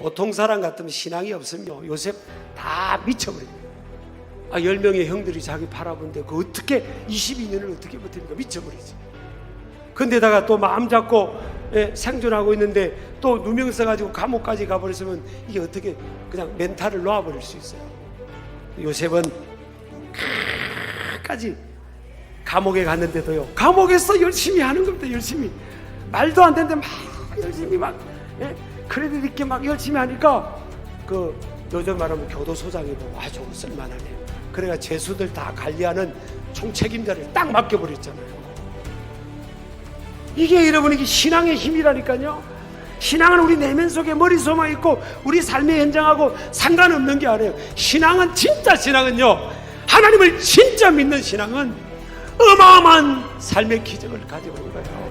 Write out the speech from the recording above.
보통 사람 같으면 신앙이 없으면 요셉 다 미쳐버립니다. 아, 열 명의 형들이 자기 바라보는데 그 어떻게 22년을 어떻게 버팁니까? 미쳐버리지. 근데다가 또 마음 잡고 예, 생존하고 있는데 또 누명 써가지고 감옥까지 가버렸으면 이게 어떻게 그냥 멘탈을 놓아버릴 수 있어요. 요셉은 까지 감옥에 갔는데도요. 감옥에서 열심히 하는 겁니다. 열심히 말도 안 되는데 막 열심히 막 예? 크레딧 있게 막 열심히 하니까 그 요즘 말하면 교도소장이 보고 아주 쓸만하네. 그래가 죄수들 다 관리하는 총책임자를 딱 맡겨버렸잖아요. 이게 여러분 이게 신앙의 힘이라니까요. 신앙은 우리 내면 속에 머릿속에 있고 우리 삶의 현장하고 상관없는 게 아니에요. 신앙은 진짜 신앙은요. 하나님을 진짜 믿는 신앙은 어마어마한 삶의 기적을 있는 거예요.